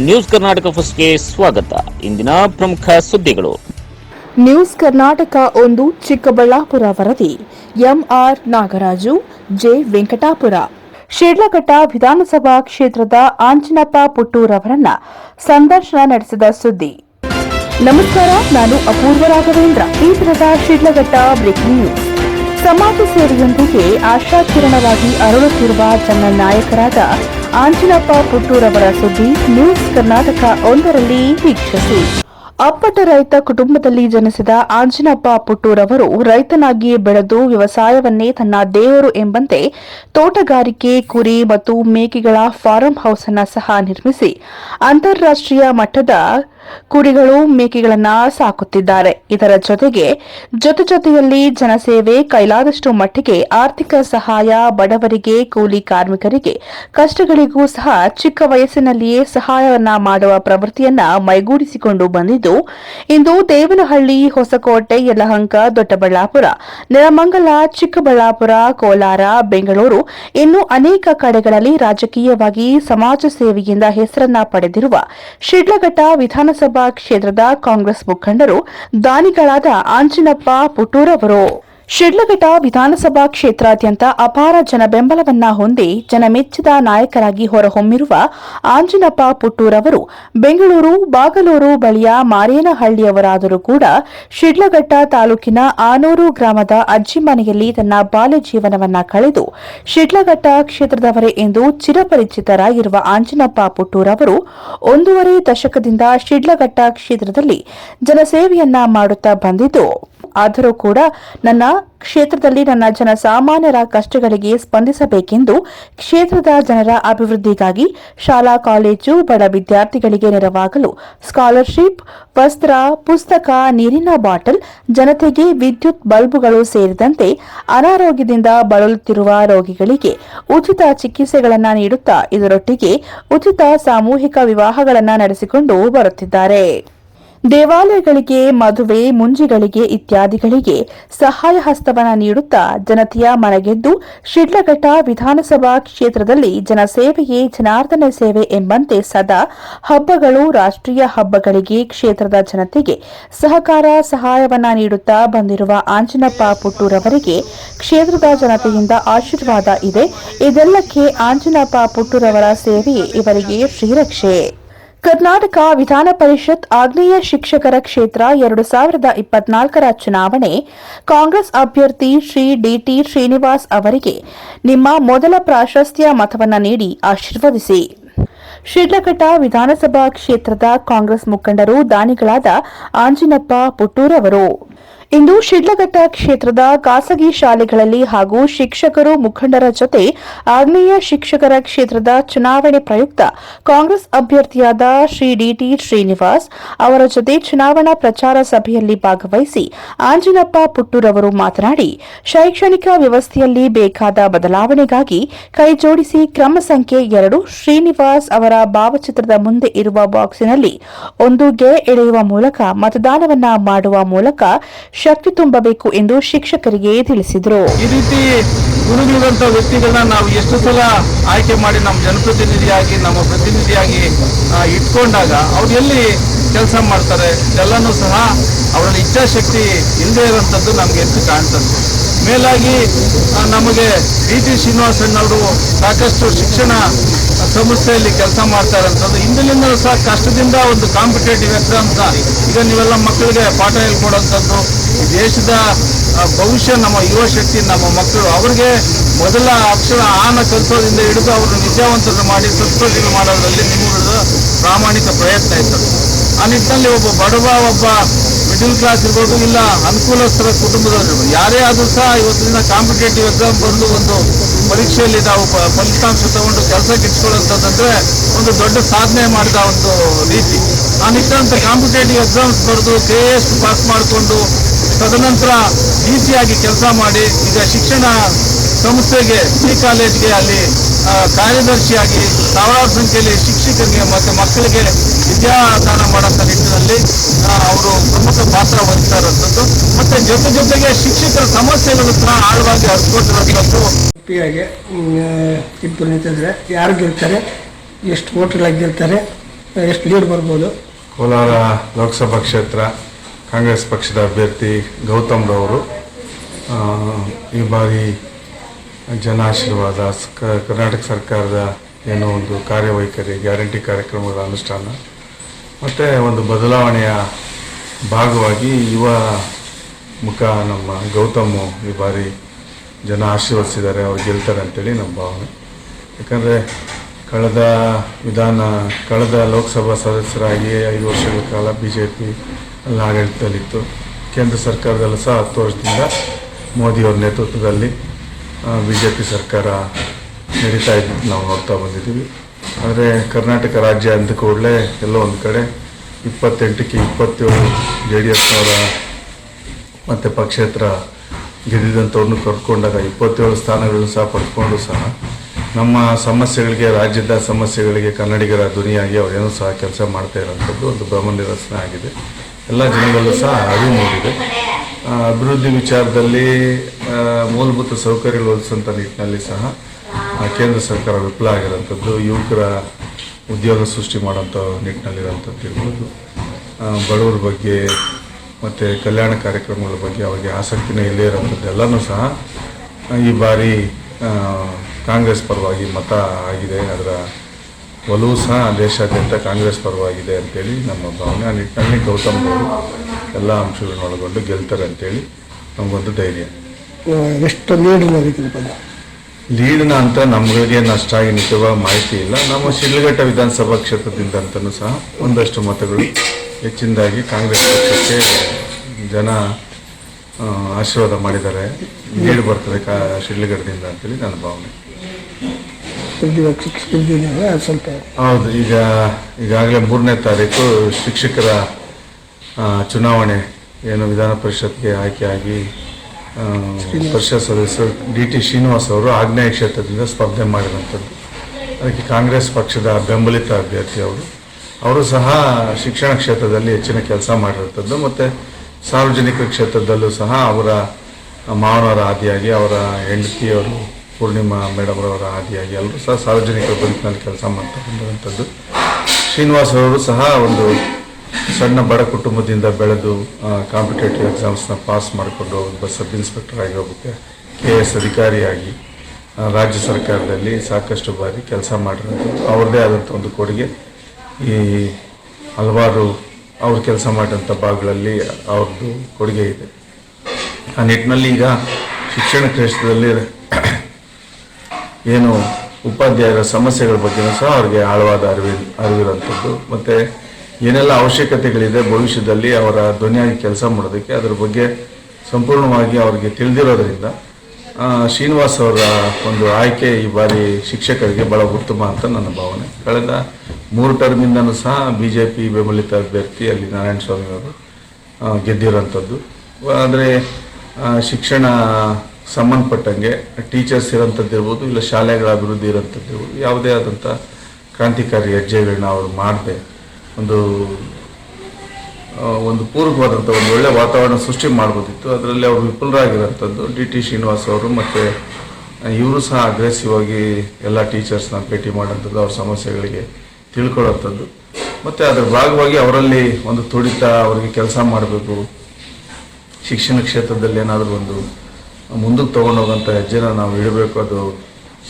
News Karnataka ಫಸ್ಟ್ಗೆ ಸ್ವಾಗತ. ಇಂದಿನ ಪ್ರಮುಖ ಸುದ್ದಿಗಳು. ನ್ಯೂಸ್ ಕರ್ನಾಟಕ ಒಂದು, ಚಿಕ್ಕಬಳ್ಳಾಪುರ ವರದಿ. M R Nagaraju, J Venkatapura. Shidlaghatta ವಿಧಾನಸಭಾ ಕ್ಷೇತ್ರದ ಆಂಜನಪ್ಪ ಪುಟ್ಟೂರ್ ಅವರನ್ನ ಸಂದರ್ಶನ ನಡೆಸಿದ ಸುದ್ದಿ. ನಮಸ್ಕಾರ, ನಾನು ಅಪೂರ್ವ ರಾಘವೇಂದ್ರ. ಈ ದಿನದ ಶಿಡ್ಲಘಟ್ಟ ಬ್ರೇಕಿಂಗ್ ನ್ಯೂಸ್ ಸಮಾಜ ಸೇವೆಯೊಂದಿಗೆ ಆಶಾಕಿರಣವಾಗಿ ಅರಳುತ್ತಿರುವ ಜನನಾಯಕರಾದ ಆಂಜನಪ್ಪ ಪುಟ್ಟೂರ್ ಅವರ ಸುದ್ದಿ ನ್ಯೂಸ್ ಕರ್ನಾಟಕ ಒಂದರಲ್ಲಿ ವೀಕ್ಷಿಸಿ. ಅಪ್ಪಟ ರೈತ ಕುಟುಂಬದಲ್ಲಿ ಜನಿಸಿದ ಆಂಜನಪ್ಪ ಪುಟ್ಟೂರವರು ರೈತನಾಗಿಯೇ ಬೆಳೆದು ವ್ಯವಸಾಯವನ್ನೇ ತನ್ನ ದೇವರು ಎಂಬಂತೆ ತೋಟಗಾರಿಕೆ, ಕುರಿ ಮತ್ತು ಮೇಕೆಗಳ ಫಾರಂ ಹೌಸ್ ಅನ್ನು ಸಹ ನಿರ್ಮಿಸಿ, ಅಂತಾರಾಷ್ಟ್ರೀಯ ಮಟ್ಟದ ಕುರಿಗಳು ಮೇಕೆಗಳನ್ನ ಸಾಕುತ್ತಿದ್ದಾರೆ. ಇದರ ಜೊತೆಗೆ ಜೊತೆ ಜೊತೆಯಲ್ಲಿ ಜನಸೇವೆ ಕೈಲಾದಷ್ಟು ಮಟ್ಟಿಗೆ ಆರ್ಥಿಕ ಸಹಾಯ ಬಡವರಿಗೆ, ಕೂಲಿ ಕಾರ್ಮಿಕರಿಗೆ, ಕಷ್ಟಗಳಿಗೂ ಸಹ ಚಿಕ್ಕ ವಯಸ್ಸಿನಲ್ಲಿಯೇ ಸಹಾಯವನ್ನ ಮಾಡುವ ಪ್ರವೃತ್ತಿಯನ್ನ ಮೈಗೂಡಿಸಿಕೊಂಡು ಬಂದಿದ್ದು, ಇಂದು ದೇವನಹಳ್ಳಿ, ಹೊಸಕೋಟೆ, ಯಲಹಂಕ, ದೊಡ್ಡಬಳ್ಳಾಪುರ, ನೆಲಮಂಗಲ, ಚಿಕ್ಕಬಳ್ಳಾಪುರ, ಕೋಲಾರ, ಬೆಂಗಳೂರು ಇನ್ನು ಅನೇಕ ಕಡೆಗಳಲ್ಲಿ ರಾಜಕೀಯವಾಗಿ ಸಮಾಜ ಸೇವೆಯಿಂದ ಹೆಸರನ್ನ ಪಡೆದಿರುವ ಶಿಡ್ಲಘಟ್ಟ ವಿಧಾನಸಭಾ ಕ್ಷೇತ್ರದ ಕಾಂಗ್ರೆಸ್ ಮುಖಂಡರು ದಾನಿಗಳಾದ ಆಂಜಿನಪ್ಪ ಪುಟ್ಟೂರ್ ಅವರು ಶಿಡ್ಲಘಟ್ಟ ವಿಧಾನಸಭಾ ಕ್ಷೇತ್ರಾದ್ಯಂತ ಅಪಾರ ಜನ ಬೆಂಬಲವನ್ನ ಹೊಂದಿ ಜನಮೆಚ್ಚಿದ ನಾಯಕರಾಗಿ ಹೊರಹೊಮ್ಮಿರುವ ಆಂಜನಪ್ಪ ಪುಟ್ಟೂರ್ ಅವರು ಬೆಂಗಳೂರು, ಬಾಗಲೂರು ಬಳಿಯ ಮಾರೇನಹಳ್ಳಿಯವರಾದರೂ ಕೂಡ ಶಿಡ್ಲಘಟ್ಟ ತಾಲೂಕಿನ ಆನೂರು ಗ್ರಾಮದ ಅಜ್ಜಿ ಮನೆಯಲ್ಲಿ ತನ್ನ ಬಾಲ್ಯ ಜೀವನವನ್ನ ಕಳೆದು ಶಿಡ್ಲಘಟ್ಟ ಕ್ಷೇತ್ರದವರೇ ಎಂದು ಚಿರಪರಿಚಿತರಾಗಿರುವ ಆಂಜನಪ್ಪ ಪುಟ್ಟೂರ್ ಅವರು ಒಂದೂವರೆ ದಶಕದಿಂದ ಶಿಡ್ಲಘಟ್ಟ ಕ್ಷೇತ್ರದಲ್ಲಿ ಜನಸೇವೆಯನ್ನ ಮಾಡುತ್ತಾ ಬಂದಿದ್ದು ಆದರೂ ಕೂಡ ನನ್ನ ಕ್ಷೇತ್ರದಲ್ಲಿ ನನ್ನ ಜನಸಾಮಾನ್ಯರ ಕಷ್ಟಗಳಿಗೆ ಸ್ಪಂದಿಸಬೇಕೆಂದು ಕ್ಷೇತ್ರದ ಜನರ ಅಭಿವೃದ್ಧಿಗಾಗಿ ಶಾಲಾ, ಕಾಲೇಜು, ಬಡ ವಿದ್ಯಾರ್ಥಿಗಳಿಗೆ ನೆರವಾಗಲು ಸ್ಕಾಲರ್ಶಿಪ್, ವಸ್ತ್ರ, ಪುಸ್ತಕ, ನೀರಿನ ಬಾಟಲ್, ಜನತೆಗೆ ವಿದ್ಯುತ್ ಬಲ್ಬ್ಗಳು ಸೇರಿದಂತೆ ಅನಾರೋಗ್ಯದಿಂದ ಬಳಲುತ್ತಿರುವ ರೋಗಿಗಳಿಗೆ ಉಚಿತ ಚಿಕಿತ್ಸೆಗಳನ್ನು ನೀಡುತ್ತಾ ಇದರೊಟ್ಟಿಗೆ ಉಚಿತ ಸಾಮೂಹಿಕ ವಿವಾಹಗಳನ್ನು ನಡೆಸಿಕೊಂಡು ಬರುತ್ತಿದ್ದಾರೆ. ದೇವಾಲಯಗಳಿಗೆ, ಮದುವೆ, ಮುಂಜಿಗಳಿಗೆ ಇತ್ಯಾದಿಗಳಿಗೆ ಸಹಾಯ ಹಸ್ತವನ್ನ ನೀಡುತ್ತಾ ಜನತೆಯ ಮನಗೆದ್ದು ಶಿಡ್ಲಘಟ್ಟ ವಿಧಾನಸಭಾ ಕ್ಷೇತ್ರದಲ್ಲಿ ಜನಸೇವೆಯೇ ಜನಾರ್ದನ ಸೇವೆ ಎಂಬಂತೆ ಸದಾ ಹಬ್ಬಗಳು ರಾಷ್ಟ್ರೀಯ ಹಬ್ಬಗಳಿಗೆ ಕ್ಷೇತ್ರದ ಜನತೆಗೆ ಸಹಕಾರ, ಸಹಾಯವನ್ನ ನೀಡುತ್ತಾ ಬಂದಿರುವ ಆಂಜನಪ್ಪ ಪುಟ್ಟೂರ್ ಅವರಿಗೆ ಕ್ಷೇತ್ರದ ಜನತೆಯಿಂದ ಆಶೀರ್ವಾದ ಇದೆ. ಇದೆಲ್ಲಕ್ಕೆ ಆಂಜನಪ್ಪ ಪುಟ್ಟೂರವರ ಸೇವೆಯೇ ಇವರಿಗೆ ಶ್ರೀರಕ್ಷೆ. ಕರ್ನಾಟಕ ವಿಧಾನ ಪರಿಷತ್ ಆಗ್ನೇಯ ಶಿಕ್ಷಕರ ಕ್ಷೇತ್ರ ಎರಡು ಸಾವಿರದ ಇಪ್ಪತ್ನಾಲ್ಕರ ಚುನಾವಣೆ. ಕಾಂಗ್ರೆಸ್ ಅಭ್ಯರ್ಥಿ ಶ್ರೀ ಡಿಟಿ ಶ್ರೀನಿವಾಸ್ ಅವರಿಗೆ ನಿಮ್ಮ ಮೊದಲ ಪ್ರಾಶಸ್ತ್ಯ ಮತವನ್ನು ನೀಡಿ ಆಶೀರ್ವದಿಸಿ. ಶಿಡ್ಲಘಟ್ಟ ವಿಧಾನಸಭಾ ಕ್ಷೇತ್ರದ ಕಾಂಗ್ರೆಸ್ ಮುಖಂಡರು ದಾನಿಗಳಾದ ಆಂಜಿನಪ್ಪ ಪುಟ್ಟೂರ್ ಅವರು ಇಂದು ಶಿಡ್ಲಘಟ್ಟ ಕ್ಷೇತ್ರದ ಖಾಸಗಿ ಶಾಲೆಗಳಲ್ಲಿ ಹಾಗೂ ಶಿಕ್ಷಕರು ಮುಖಂಡರ ಜೊತೆ ಆಗ್ನೇಯ ಶಿಕ್ಷಕರ ಕ್ಷೇತ್ರದ ಚುನಾವಣೆ ಪ್ರಯುಕ್ತ ಕಾಂಗ್ರೆಸ್ ಅಭ್ಯರ್ಥಿಯಾದ ಶ್ರೀ ಡಿಟಿ ಶ್ರೀನಿವಾಸ್ ಅವರ ಜೊತೆ ಚುನಾವಣಾ ಪ್ರಚಾರ ಸಭೆಯಲ್ಲಿ ಭಾಗವಹಿಸಿ ಆಂಜಿನಪ್ಪ ಪುಟ್ಟೂರವರು ಮಾತನಾಡಿ, ಶೈಕ್ಷಣಿಕ ವ್ಯವಸ್ಥೆಯಲ್ಲಿ ಬೇಕಾದ ಬದಲಾವಣೆಗಾಗಿ ಕೈಜೋಡಿಸಿ ಕ್ರಮ ಸಂಖ್ಯೆ ಎರಡು ಶ್ರೀನಿವಾಸ್ ಅವರ ಭಾವಚಿತ್ರದ ಮುಂದೆ ಇರುವ ಬಾಕ್ಸಿನಲ್ಲಿ ಒಂದು ಗೆ ಎಳೆಯುವ ಮೂಲಕ ಮತದಾನವನ್ನ ಮಾಡುವ ಮೂಲಕ ಶಕ್ತಿ ತುಂಬಬೇಕು ಎಂದು ಶಿಕ್ಷಕರಿಗೆ ತಿಳಿಸಿದರು. ಈ ರೀತಿ ಗುರುಗಳಿರುವಂತಹ ವ್ಯಕ್ತಿಗಳನ್ನ ನಾವು ಎಷ್ಟು ಸಲ ಆಯ್ಕೆ ಮಾಡಿ ನಮ್ಮ ಜನಪ್ರತಿನಿಧಿಯಾಗಿ, ನಮ್ಮ ಪ್ರತಿನಿಧಿಯಾಗಿ ಇಟ್ಕೊಂಡಾಗ ಅವ್ರು ಎಲ್ಲಿ ಕೆಲಸ ಮಾಡ್ತಾರೆ ಎಲ್ಲನೂ ಸಹ ಅವರಲ್ಲಿ ಇಚ್ಛಾಶಕ್ತಿ ಇಲ್ಲದೆ ಇರುವಂಥದ್ದು ನಮ್ಗೆ ಎದ್ದು ಕಾಣ್ತದೆ. ಮೇಲಾಗಿ ನಮಗೆ ಡಿ ಟಿ ಶ್ರೀನಿವಾಸಣ್ಣವರು ಸಾಕಷ್ಟು ಶಿಕ್ಷಣ ಸಂಸ್ಥೆಯಲ್ಲಿ ಕೆಲಸ ಮಾಡ್ತಾ ಇರೋಂಥದ್ದು ಹಿಂದಿನಿಂದ ಸಹ ಕಷ್ಟದಿಂದ ಒಂದು ಕಾಂಪಿಟೇಟಿವ್ ಎಕ್ಸಾಮ್ಸ್, ಈಗ ನೀವೆಲ್ಲ ಮಕ್ಕಳಿಗೆ ಪಾಠ ಹೇಳ್ಕೊಡೋಂಥದ್ದು ದೇಶದ ಭವಿಷ್ಯ ನಮ್ಮ ಯುವ ಶಕ್ತಿ, ನಮ್ಮ ಮಕ್ಕಳು, ಅವರಿಗೆ ಮೊದಲ ಅಕ್ಷರ ಆನ ಕಲಿಸೋದ್ರಿಂದ ಹಿಡಿದು ಅವರು ನಿಜಾವಂತರನ್ನು ಮಾಡಿ ಸತ್ಪ್ರತಿಗಳು ಮಾಡೋದ್ರಲ್ಲಿ ನಿಮ್ಮದು ಪ್ರಾಮಾಣಿಕ ಪ್ರಯತ್ನ ಇತ್ತು. ಆ ನಿಟ್ಟಿನಲ್ಲಿ ಒಬ್ಬ ಬಡವ, ಒಬ್ಬ ಮಿಡಿಲ್ ಕ್ಲಾಸ್ ಇರ್ಬೋದು, ಇಲ್ಲ ಅನುಕೂಲಸ್ಥರ ಕುಟುಂಬದವರು ಇರ್ಬೋದು, ಯಾರೇ ಆದರೂ ಸಹ ಇವತ್ತಿನ ಕಾಂಪಿಟೇಟಿವ್ ಎಕ್ಸಾಮ್ ಬಂದು ಒಂದು ಪರೀಕ್ಷೆಯಲ್ಲಿ ನಾವು ಫಲಿತಾಂಶ ತಗೊಂಡು ಕೆಲಸಕ್ಕೆ ಇಟ್ಕೊಳ್ಳೋಂಥದ್ದಂದ್ರೆ ಒಂದು ದೊಡ್ಡ ಸಾಧನೆ ಮಾಡಿದ ಒಂದು ರೀತಿ. ಆ ನಿಟ್ಟಿನಂತ ಕಾಂಪಿಟೇಟಿವ್ ಎಕ್ಸಾಮ್ಸ್ ಬರೆದು ಕೆ ಎಸ್ ಪಾಸ್ ಮಾಡಿಕೊಂಡು ತದನಂತರ ಡಿ ಸಿ ಆಗಿ ಕೆಲಸ ಮಾಡಿ ಈಗ ಶಿಕ್ಷಣ ಸಂಸ್ಥೆಗೆ ಸಿ ಕಾಲೇಜ್ಗೆ ಅಲ್ಲಿ ಕಾರ್ಯದರ್ಶಿಯಾಗಿ ಸಾವಿರಾರು ಸಂಖ್ಯೆಯಲ್ಲಿ ಶಿಕ್ಷಕರಿಗೆ ಮತ್ತು ಮಕ್ಕಳಿಗೆ ವಿದ್ಯಾದಾನ ಮಾಡೋಂಥ ನಿಟ್ಟಿನಲ್ಲಿ ಅವರು ಪ್ರಮುಖ ಪಾತ್ರ ವಹಿಸ್ತಾ ಇರುವಂಥದ್ದು ಮತ್ತು ಜೊತೆ ಜೊತೆಗೆ ಶಿಕ್ಷಕರ ಸಮಸ್ಯೆಗಳು ಸಹ ಆಳವಾಗಿ ಹರಿಸ್ಕೊಟ್ಟಿರೋದು ಪಿಯಾಗೆ ಇಬ್ಬರು ನಿಂತಿದ್ರೆ ಯಾರು ಗೆಲ್ತಾರೆ ಎಷ್ಟು ಓಟ್ಗಳಾಗಿ ಗೆಲ್ತಾರೆ ಎಷ್ಟು ಲೀಡ್ ಬರ್ಬೋದು? ಕೋಲಾರ ಲೋಕಸಭಾ ಕ್ಷೇತ್ರ ಕಾಂಗ್ರೆಸ್ ಪಕ್ಷದ ಅಭ್ಯರ್ಥಿ ಗೌತಮ್ ರವರು ಈ ಬಾರಿ ಜನ ಆಶೀರ್ವಾದ ಕರ್ನಾಟಕ ಸರ್ಕಾರದ ಏನೋ ಒಂದು ಕಾರ್ಯವೈಖರಿ, ಗ್ಯಾರಂಟಿ ಕಾರ್ಯಕ್ರಮದ ಅನುಷ್ಠಾನ, ಮತ್ತು ಒಂದು ಬದಲಾವಣೆಯ ಭಾಗವಾಗಿ ಯುವ ಮುಖ ನಮ್ಮ ಗೌತಮ್ ಈ ಬಾರಿ ಜನ ಆಶೀರ್ವದಿಸಿದ್ದಾರೆ, ಅವ್ರು ಗೆಲ್ತಾರೆ ಅಂತೇಳಿ ನಮ್ಮ ಭಾವನೆ. ಯಾಕಂದರೆ ಕಳೆದ ವಿಧಾನ, ಕಳೆದ ಲೋಕಸಭಾ ಸದಸ್ಯರಾಗಿ ಐದು ವರ್ಷಗಳ ಕಾಲ ಬಿ ಜೆ ಪಿ ಅಲ್ಲಿ ಆಡಳಿತದಲ್ಲಿತ್ತು. ಕೇಂದ್ರ ಸರ್ಕಾರದಲ್ಲೂ ಸಹ ಹತ್ತು ವರ್ಷದಿಂದ ಮೋದಿಯವರ ನೇತೃತ್ವದಲ್ಲಿ ಬಿ ಜೆ ಪಿ ಸರ್ಕಾರ ನಡೀತಾ ಇದ್ದು ನಾವು ನೋಡ್ತಾ ಬಂದಿದ್ದೀವಿ. ಆದರೆ ಕರ್ನಾಟಕ ರಾಜ್ಯ ಅಂದ ಕೂಡಲೇ ಎಲ್ಲೋ ಒಂದು ಕಡೆ ಇಪ್ಪತ್ತೆಂಟಕ್ಕೆ ಇಪ್ಪತ್ತೇಳು ಜೆ ಡಿ ಎಸ್ನವರ ಮತ್ತು ಪಕ್ಷೇತರ ಗೆದ್ದಿದ್ದಂಥವ್ರನ್ನು ಕರ್ಕೊಂಡಾಗ ಇಪ್ಪತ್ತೇಳು ಸ್ಥಾನಗಳನ್ನು ಸಹ ಪಡ್ಕೊಂಡು ಸಹ ನಮ್ಮ ಸಮಸ್ಯೆಗಳಿಗೆ, ರಾಜ್ಯದ ಸಮಸ್ಯೆಗಳಿಗೆ ಕನ್ನಡಿಗರ ಧ್ವನಿಯಾಗಿ ಅವರೇನೂ ಸಹ ಕೆಲಸ ಮಾಡ್ತಾ ಇರೋಂಥದ್ದು ಒಂದು ಭ್ರಮ ನಿರಸನ ಆಗಿದೆ. ಎಲ್ಲ ಜನಗಳಲ್ಲೂ ಸಹ ಅರಿವು ಮೂಡಿದೆ. ಅಭಿವೃದ್ಧಿ ವಿಚಾರದಲ್ಲಿ ಮೂಲಭೂತ ಸೌಕರ್ಯಗಳು ಒದಿಸುವಂಥ ನಿಟ್ಟಿನಲ್ಲಿ ಸಹ ಕೇಂದ್ರ ಸರ್ಕಾರ ವಿಫಲ ಆಗಿರೋಂಥದ್ದು, ಯುವಕರ ಉದ್ಯೋಗ ಸೃಷ್ಟಿ ಮಾಡೋಂಥ ನಿಟ್ಟಿನಲ್ಲಿರೋಂಥದ್ದು ಇರ್ಬೋದು ಬಡವರ ಬಗ್ಗೆ ಮತ್ತು ಕಲ್ಯಾಣ ಕಾರ್ಯಕ್ರಮಗಳ ಬಗ್ಗೆ ಅವರಿಗೆ ಆಸಕ್ತಿನೇ ಇಲ್ಲೇ ಇರೋಂಥದ್ದು ಎಲ್ಲನೂ ಸಹ ಈ ಬಾರಿ ಕಾಂಗ್ರೆಸ್ ಪರವಾಗಿ ಮತ ಆಗಿದೆ ಅದರ ಒಲವು ಸಹ ದೇಶಾದ್ಯಂತ ಕಾಂಗ್ರೆಸ್ ಪರವಾಗಿದೆ ಅಂತೇಳಿ ನಮ್ಮ ಭಾವನೆ. ಆ ನಿಟ್ಟಿನಲ್ಲಿ ಗೌತಮ್ ಅವರು ಎಲ್ಲ ಅಂಶಗಳನ್ನ ಒಳಗೊಂಡು ಗೆಲ್ತಾರೆ ಅಂತೇಳಿ ನಮಗೊಂದು ಧೈರ್ಯ. ಎಷ್ಟು ಲೀಡ್ ನಡೀತಿರ್ಬೋದು ಲೀಡ್ನ ಅಂತ ನಮಗೆ ಅಷ್ಟಾಗಿ ನಿಜವಾಗ ಮಾಹಿತಿ ಇಲ್ಲ. ನಮ್ಮ ಶಿಡ್ಲಘಟ್ಟ ವಿಧಾನಸಭಾ ಕ್ಷೇತ್ರದಿಂದ ಅಂತಲೂ ಸಹ ಒಂದಷ್ಟು ಮತಗಳು ಹೆಚ್ಚಿನದಾಗಿ ಕಾಂಗ್ರೆಸ್ ಪಕ್ಷಕ್ಕೆ ಜನ ಆಶೀರ್ವಾದ ಮಾಡಿದ್ದಾರೆ. ನೀಡು ಬರ್ತದೆ ಕಾ ಅಂತೇಳಿ ನನ್ನ ಭಾವನೆ. ಸ್ವಲ್ಪ ಹೌದು ಈಗ ಈಗಾಗಲೇ ಮೂರನೇ ತಾರೀಕು ಶಿಕ್ಷಕರ ಚುನಾವಣೆ ಏನು ವಿಧಾನ ಪರಿಷತ್ಗೆ ಆಯ್ಕೆಯಾಗಿ ಪರಿಷತ್ ಸದಸ್ಯರು ಡಿ ಟಿ ಶ್ರೀನಿವಾಸ್ ಅವರು ಆಗ್ನೇಯ ಕ್ಷೇತ್ರದಿಂದ ಸ್ಪರ್ಧೆ ಮಾಡಿದಂಥದ್ದು. ಅದಕ್ಕೆ ಕಾಂಗ್ರೆಸ್ ಪಕ್ಷದ ಬೆಂಬಲಿತ ಅಭ್ಯರ್ಥಿ ಅವರು. ಅವರು ಸಹ ಶಿಕ್ಷಣ ಕ್ಷೇತ್ರದಲ್ಲಿ ಹೆಚ್ಚಿನ ಕೆಲಸ ಮಾಡಿರುತ್ತದ್ದು ಮತ್ತು ಸಾರ್ವಜನಿಕ ಕ್ಷೇತ್ರದಲ್ಲೂ ಸಹ ಅವರ ಮಾವನವರ ಆದಿಯಾಗಿ, ಅವರ ಹೆಂಡತಿಯವರು ಪೂರ್ಣಿಮಾ ಮೇಡಮ್ ಅವರ ಆದಿಯಾಗಿ ಎಲ್ಲರೂ ಸಹ ಸಾರ್ವಜನಿಕ ಬದುಕಿನಲ್ಲಿ ಕೆಲಸ ಮಾಡ್ತಾ ಬಂದಿರುವಂಥದ್ದು. ಶ್ರೀನಿವಾಸ್ ಅವರು ಸಹ ಒಂದು ಸಣ್ಣ ಬಡ ಕುಟುಂಬದಿಂದ ಬೆಳೆದು ಕಾಂಪಿಟೇಟಿವ್ ಎಕ್ಸಾಮ್ಸ್ನ ಪಾಸ್ ಮಾಡಿಕೊಂಡು ಒಬ್ಬ ಸಬ್ ಇನ್ಸ್ಪೆಕ್ಟರ್ ಆಗಿ ಒಬ್ಬ ಕೆ ಎಸ್ ಅಧಿಕಾರಿಯಾಗಿ ರಾಜ್ಯ ಸರ್ಕಾರದಲ್ಲಿ ಸಾಕಷ್ಟು ಬಾರಿ ಕೆಲಸ ಮಾಡಿರೋದು ಅವ್ರದ್ದೇ ಆದಂಥ ಒಂದು ಕೊಡುಗೆ ಈ ಹಲವಾರು ಅವ್ರು ಕೆಲಸ ಮಾಡಿದಂಥ ಭಾಗಗಳಲ್ಲಿ ಅವ್ರದ್ದು ಕೊಡುಗೆ ಇದೆ. ಆ ನಿಟ್ಟಿನಲ್ಲಿ ಈಗ ಶಿಕ್ಷಣ ಕ್ಷೇತ್ರದಲ್ಲಿ ಏನು ಉಪಾಧ್ಯಾಯರ ಸಮಸ್ಯೆಗಳ ಬಗ್ಗೆನೂ ಸಹ ಅವ್ರಿಗೆ ಆಳವಾದ ಅರಿವಿ ಅರಿವಿರುವಂಥದ್ದು. ಮತ್ತು ಏನೆಲ್ಲ ಅವಶ್ಯಕತೆಗಳಿದೆ ಭವಿಷ್ಯದಲ್ಲಿ ಅವರ ಧ್ವನಿಯಾಗಿ ಕೆಲಸ ಮಾಡೋದಕ್ಕೆ ಅದರ ಬಗ್ಗೆ ಸಂಪೂರ್ಣವಾಗಿ ಅವರಿಗೆ ತಿಳಿದಿರೋದ್ರಿಂದ ಶ್ರೀನಿವಾಸ್ ಅವರ ಒಂದು ಆಯ್ಕೆ ಈ ಬಾರಿ ಶಿಕ್ಷಕರಿಗೆ ಬಹಳ ಉತ್ತಮ ಅಂತ ನನ್ನ ಭಾವನೆ. ಕಳೆದ ಮೂರು ಟರ್ಮಿಂದನೂ ಸಹ ಬಿ ಜೆ ಪಿ ಬೆಂಬಲಿತ ಅಭ್ಯರ್ಥಿ ಅಲ್ಲಿ ನಾರಾಯಣ ಸ್ವಾಮಿ ಅವರು ಗೆದ್ದಿರೋಂಥದ್ದು ಆದರೆ ಶಿಕ್ಷಣ ಸಂಬಂಧಪಟ್ಟಂಗೆ ಟೀಚರ್ಸ್ ಇರೋಂಥದ್ದು ಇರ್ಬೋದು, ಇಲ್ಲ ಶಾಲೆಗಳ ಅಭಿವೃದ್ಧಿ ಇರೋಂಥದ್ದು ಇರ್ಬೋದು, ಯಾವುದೇ ಆದಂಥ ಕ್ರಾಂತಿಕಾರಿ ಹೆಜ್ಜೆಗಳನ್ನ ಅವರು ಮಾಡದೆ ಒಂದು ಒಂದು ಪೂರ್ವಕವಾದಂಥ ಒಂದು ಒಳ್ಳೆಯ ವಾತಾವರಣ ಸೃಷ್ಟಿ ಮಾಡ್ಬೋದಿತ್ತು. ಅದರಲ್ಲಿ ಅವರು ವಿಫುಲರಾಗಿರೋಂಥದ್ದು ಡಿ ಟಿ ಶ್ರೀನಿವಾಸ್ ಅವರು ಮತ್ತು ಇವರು ಸಹ ಅಗ್ರೆಸಿವ್ ಆಗಿ ಎಲ್ಲ ಟೀಚರ್ಸ್ನ ಭೇಟಿ ಮಾಡೋಂಥದ್ದು ಅವ್ರ ಸಮಸ್ಯೆಗಳಿಗೆ ತಿಳ್ಕೊಳ್ಳೋಂಥದ್ದು ಮತ್ತು ಅದರ ಭಾಗವಾಗಿ ಅವರಲ್ಲಿ ಒಂದು ತುಡಿತ, ಅವರಿಗೆ ಕೆಲಸ ಮಾಡಬೇಕು. ಶಿಕ್ಷಣ ಕ್ಷೇತ್ರದಲ್ಲಿ ಏನಾದರೂ ಒಂದು ಮುಂದಕ್ಕೆ ತೊಗೊಂಡೋಗೋಂಥ ಹೆಜ್ಜೆನ ನಾವು ಇಡಬೇಕು. ಅದು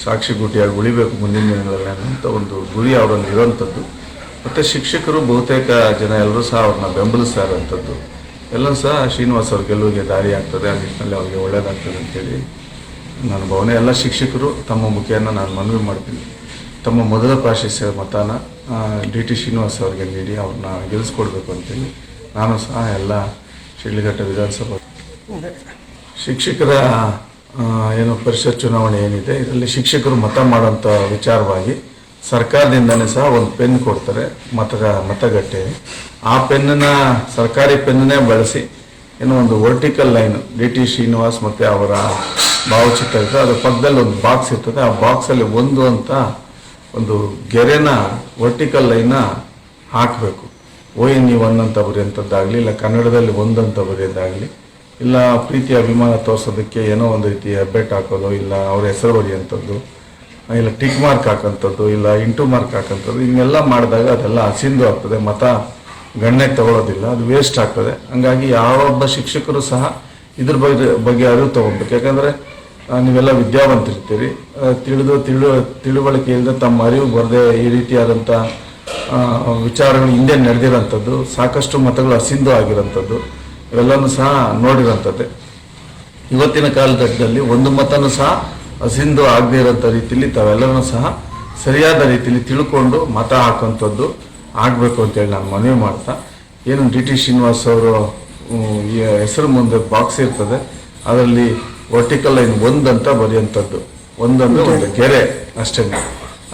ಸಾಕ್ಷಿಗೂಟಿಯಾಗಿ ಉಳಿಬೇಕು ಮುಂದಿನ ದಿನಗಳಲ್ಲಿ ಅನ್ನೋಂಥ ಒಂದು ಗುರಿ ಅವರಲ್ಲಿ ಇರೋವಂಥದ್ದು. ಮತ್ತು ಶಿಕ್ಷಕರು ಬಹುತೇಕ ಜನ ಎಲ್ಲರೂ ಸಹ ಅವ್ರನ್ನ ಬೆಂಬಲಿಸ್ತಾ ಇರೋವಂಥದ್ದು. ಎಲ್ಲರೂ ಸಹ ಶ್ರೀನಿವಾಸ್ ಅವ್ರ ಗೆಲುವಿಗೆ ದಾರಿ ಆಗ್ತದೆ, ಆ ನಿಟ್ಟಿನಲ್ಲಿ ಅವ್ರಿಗೆ ಒಳ್ಳೆಯದಾಗ್ತದೆ ಅಂತೇಳಿ ನನ್ನ ಭಾವನೆ. ಎಲ್ಲ ಶಿಕ್ಷಕರು ತಮ್ಮ ಮುಖೇನ ನಾನು ಮನವಿ ಮಾಡ್ತೀನಿ. ತಮ್ಮ ಮೊದಲ ಪ್ರಾಶಸ್ತ್ಯ ಮತನ ಡಿ ಟಿ ಶ್ರೀನಿವಾಸ್ ಅವ್ರಿಗೆ ನೀಡಿ ಅವ್ರನ್ನ ಗೆಲ್ಲಿಸ್ಕೊಡ್ಬೇಕು ಅಂತೇಳಿ ನಾನು ಸಹ ಎಲ್ಲ ಶಿಡ್ಲಘಟ್ಟ ವಿಧಾನಸಭಾ ಶಿಕ್ಷಕರ ಏನು ಪರಿಷತ್ ಚುನಾವಣೆ ಏನಿದೆ, ಇದರಲ್ಲಿ ಶಿಕ್ಷಕರು ಮತ ಮಾಡುವಂಥ ವಿಚಾರವಾಗಿ ಸರ್ಕಾರದಿಂದನೇ ಸಹ ಒಂದು ಪೆನ್ ಕೊಡ್ತಾರೆ ಮತ ಮತಗಟ್ಟೆ. ಆ ಪೆನ್ನನ್ನು ಸರ್ಕಾರಿ ಪೆನ್ನೇ ಬಳಸಿ ಏನೋ ಒಂದು vertical line D T Srinivas ಮತ್ತು ಅವರ ಭಾವಚಿತ್ರ ಇರ್ತದೆ ಅದರ ಪಕ್ಕದಲ್ಲಿ ಒಂದು ಬಾಕ್ಸ್ ಇರ್ತದೆ, ಆ ಬಾಕ್ಸಲ್ಲಿ ಒಂದು ಅಂತ ಒಂದು ಗೆರೆನ ವರ್ಟಿಕಲ್ ಲೈನ್ನ ಹಾಕಬೇಕು. ಓ ಎನ್ ಇ ಒನ್ ಅಂತ ಬರೆಯುವಂಥದ್ದಾಗಲಿ, ಇಲ್ಲ ಕನ್ನಡದಲ್ಲಿ ಒಂದಂತ ಬರೆಯೋದಾಗಲಿ ಇಲ್ಲ ಪ್ರೀತಿ ಅಭಿಮಾನ ತೋರಿಸೋದಕ್ಕೆ ಏನೋ ಒಂದು ರೀತಿ ಹೆಬ್ಬೆಟ್ ಹಾಕೋದು, ಇಲ್ಲ ಅವ್ರ ಹೆಸರು ಬರೆಯುವಂಥದ್ದು, ಇಲ್ಲ ಟಿಕ್ ಮಾರ್ಕ್ ಹಾಕೋಂಥದ್ದು ಇಲ್ಲ ಇಂಟು ಮಾರ್ಕ್ ಹಾಕೋಂಥದ್ದು ಹಿಂಗೆಲ್ಲ ಮಾಡಿದಾಗ ಅದೆಲ್ಲ ಹಸಿಂದು ಆಗ್ತದೆ, ಮತ ಗಣ್ಯಕ್ಕೆ ತಗೊಳ್ಳೋದಿಲ್ಲ ಅದು ವೇಸ್ಟ್ ಆಗ್ತದೆ. ಹಂಗಾಗಿ ಯಾವೊಬ್ಬ ಶಿಕ್ಷಕರು ಸಹ ಇದ್ರ ಬಗ್ಗೆ ಬಗ್ಗೆ ಅರಿವು ತೊಗೊಬೇಕು ಯಾಕಂದರೆ ನೀವೆಲ್ಲ ವಿದ್ಯಾವಂತರಿರ್ತೀರಿ ತಿಳಿದು ತಿಳು ತಿಳುವಳಿಕೆ ತಮ್ಮ ಅರಿವು ಬರದೆ ಈ ರೀತಿಯಾದಂಥ ವಿಚಾರಗಳು ಹಿಂದೆ ನಡೆದಿರೋಂಥದ್ದು, ಸಾಕಷ್ಟು ಮತಗಳು ಅಸಿಂಧು ಆಗಿರೋಂಥದ್ದು, ಇವೆಲ್ಲನೂ ಸಹ ನೋಡಿರೋಂಥದ್ದೇ. ಇವತ್ತಿನ ಕಾಲಘಟ್ಟದಲ್ಲಿ ಒಂದು ಮತನೂ ಸಹ ಅಸಿಂಧು ಆಗದೇ ಇರೋಂಥ ರೀತಿಯಲ್ಲಿ ತಾವೆಲ್ಲರೂ ಸಹ ಸರಿಯಾದ ರೀತಿಯಲ್ಲಿ ತಿಳ್ಕೊಂಡು ಮತ ಹಾಕುವಂಥದ್ದು ಆಗಬೇಕು ಅಂತೇಳಿ ನಾನು ಮನವಿ ಮಾಡ್ತಾ, ಏನು ಡಿ ಟಿ ಶ್ರೀನಿವಾಸ್ ಅವರು ಹೆಸರು ಮುಂದೆ ಬಾಕ್ಸ್ ಇರ್ತದೆ, ಅದರಲ್ಲಿ ವರ್ಟಿಕಲ್ ಲೈನ್ ಒಂದಂತ ಬರೆಯುವಂಥದ್ದು. ಒಂದಂದ್ರೆ ಒಂದು ಕೆರೆ ಅಷ್ಟೇ.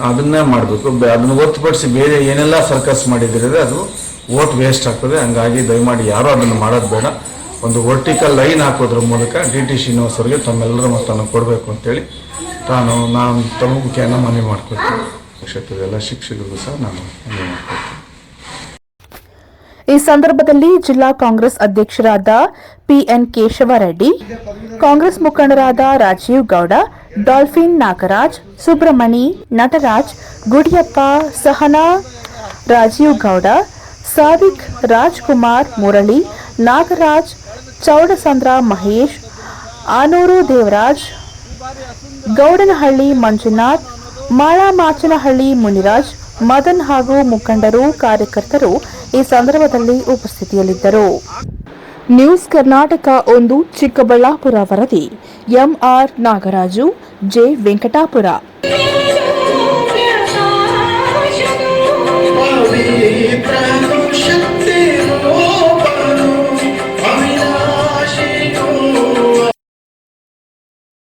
ಅದನ್ನೇ ಮಾಡಬೇಕು. ಅದನ್ನು ಹೊರತುಪಡಿಸಿ ಬೇರೆ ಏನೆಲ್ಲ ಸರ್ಕಸ್ ಮಾಡಿದ್ರೆ ಅದು ಓಟ್ ವೇಸ್ಟ್ ಆಗ್ತದೆ. ಹಂಗಾಗಿ ದಯಮಾಡಿ ಯಾರೂ ಅದನ್ನು ಮಾಡೋದು ಬೇಡ. ಒಂದು ವರ್ಟಿಕಲ್ ಲೈನ್ ಹಾಕೋದ್ರ ಮೂಲಕ ಡಿ ಟಿ ಶ್ರೀನಿವಾಸ್ ಅವರಿಗೆ ತಮ್ಮೆಲ್ಲರ ಮತವನ್ನು ಕೊಡಬೇಕು ಅಂತೇಳಿ ತಾನು ನಾನು ತಮ್ಮ ಮುಖ್ಯನ ಮನವಿ ಮಾಡ್ಕೊಳ್ತೀನಿ. ಕ್ಷೇತ್ರದ ಎಲ್ಲ ಶಿಕ್ಷಕರಿಗೂ ಸಹ ನಾನು ಮನವಿ ಮಾಡ್ಕೊಳ್ತೀನಿ. ಈ ಸಂದರ್ಭದಲ್ಲಿ ಜಿಲ್ಲಾ ಕಾಂಗ್ರೆಸ್ ಅಧ್ಯಕ್ಷರಾದ ಪಿಎನ್ ಕೇಶವರೆಡ್ಡಿ ಕಾಂಗ್ರೆಸ್ ಮುಖಂಡರಾದ ರಾಜೀವ್ ಗೌಡ, ಡಾಲ್ಫಿನ್ ನಾಗರಾಜ್ ಸುಬ್ರಮಣಿ ನಟರಾಜ್, ಗುಡಿಯಪ್ಪ, ಸಹನಾ, ರಾಜೀವ್ ಗೌಡ, ಸಾದಿಕ್ ರಾಜ್ಕುಮಾರ್ ಮುರಳಿ, ನಾಗರಾಜ್, ಚೌಡಸಂದ್ರ ಮಹೇಶ್, ಆನೂರು ದೇವರಾಜ್, ಗೌಡನಹಳ್ಳಿ ಮಂಜುನಾಥ್, ಮಾಳಾಮಾಚನಹಳ್ಳಿ ಮುನಿರಾಜ್, ಮದನ್ ಹಾಗೂ ಮುಖಂಡರು, ಕಾರ್ಯಕರ್ತರು ಈ ಸಂದರ್ಭದಲ್ಲಿ ಉಪಸ್ಥಿತಿಯಲ್ಲಿದ್ದರು. ನ್ಯೂಸ್ ಕರ್ನಾಟಕ ಒಂದು ಚಿಕ್ಕಬಳ್ಳಾಪುರ ವರದಿ M R Nagaraju J Venkatapura Pavithra